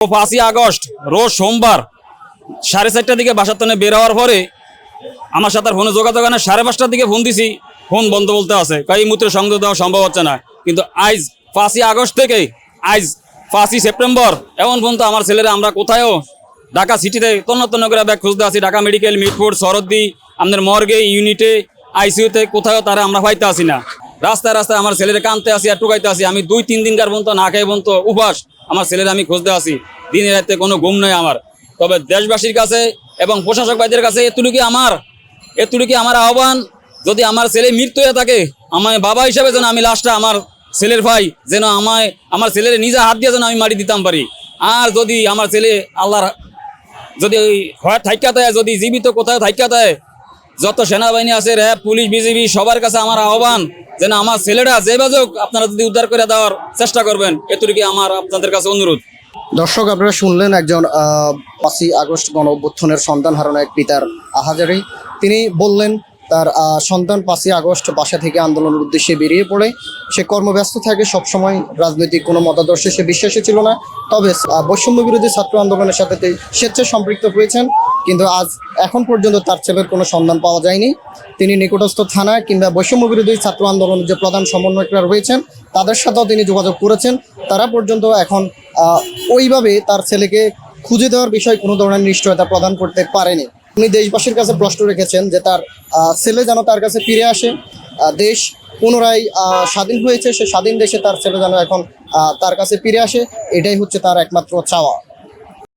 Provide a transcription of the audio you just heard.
পাঁচই আগস্ট, রোজ সোমবার সাড়ে চারটার দিকে বাসার তনে বের হওয়ার পরে আমার সাথে ফোনে যোগাযোগ হয় না। সাড়ে পাঁচটার দিকে ফোন দিছি, ফোন বন্ধ বলতে আছে। এই মুহূর্তে সংযোগ দেওয়া সম্ভব হচ্ছে না। কিন্তু আজ পাঁচই আগস্ট থেকে আজ পাঁচই সেপ্টেম্বর, এমন পর্যন্ত আমার ছেলেরা আমরা কোথায়ও ঢাকা সিটিতে তন্ন তন্ন করে ব্যাগ খুঁজতে আছি। ঢাকা মেডিকেল মিটফোর্ড সরদ্দি, আমাদের মর্গে, ইউনিটে, আইসিইউতে কোথাও তারা আমরা পাইতে আসি না। রাস্তায় রাস্তায় আমার ছেলেরা কানতে আসি আর টুকাইতে আসি। আমি দুই, তিন দিনকার পর্যন্ত না খেয়ে পর্যন্ত উপাস আমার ছেলের আমি খুঁজতে আসি। দিনে রাতে কোনো ঘুম নেই আমার। তবে দেশবাসীর কাছে এবং প্রশাসক ভাইদের কাছে এতটুকু আমার এতটুকু আমার আহ্বান, যদি আমার ছেলে মৃত্যু হয়ে থাকে আমার বাবা হিসাবে যেন আমি লাস্টটা আমার ছেলের ভাই যেন আমায়, আমার ছেলের নিজে হাত দিয়ে যেন আমি মারি দিতাম পারি। আর যদি আমার ছেলে আল্লাহর, যদি হয় থাইকা দেয়, যদি জীবিত কোথাও থাইকা দেয়, যত সেনাবাহিনী আছে, র্যাব, পুলিশ, বিজিবি, সবার কাছে আমার আহ্বান যেন আমার ছেলেটা যে বাজক, আপনারা যদি উদ্ধার করে দেওয়ার চেষ্টা করবেন এতটুকু আমার আপনাদের কাছে অনুরোধ। দর্শক, আপনারা শুনলেন একজন পাঁচই আগস্ট গণ অভ্যুত্থানের সন্তান হারানো এক পিতার আহাজারি। তিনি বললেন, তার সন্তান পাঁচই আগস্ট বাসা থেকে আন্দোলনের উদ্দেশ্যে বেরিয়ে পড়ে। সে কর্মব্যস্ত থাকে, সবসময় রাজনৈতিক কোনো মতাদর্শে সে বিশ্বাসী ছিল না। তবে বৈষম্য বিরোধী ছাত্র আন্দোলনের সাথে স্বেচ্ছায় সম্পৃক্ত হয়েছেন। কিন্তু আজ এখন পর্যন্ত তার ছেলের কোনো সন্ধান পাওয়া যায়নি। তিনি নিকটস্থ থানায় কিংবা বৈষম্য বিরোধী ছাত্র আন্দোলনের যে প্রধান সমন্বয়করা রয়েছেন, তাদের সাথেও তিনি যোগাযোগ করেছেন। তারা পর্যন্ত এখন ওইভাবে তার ছেলেকে খুঁজে দেওয়ার বিষয়ে কোনো ধরনের নিশ্চয়তা প্রদান করতে পারেনি। উনি দেশবাসীর কাছে প্রশ্ন রেখেছেন যে তার ছেলে যেন তার কাছে ফিরে আসে। দেশ পুনরায় স্বাধীন হয়েছে, সে স্বাধীন দেশে তার ছেলে যেন এখন তার কাছে ফিরে আসে। এটাই হচ্ছে তার একমাত্র চাওয়া।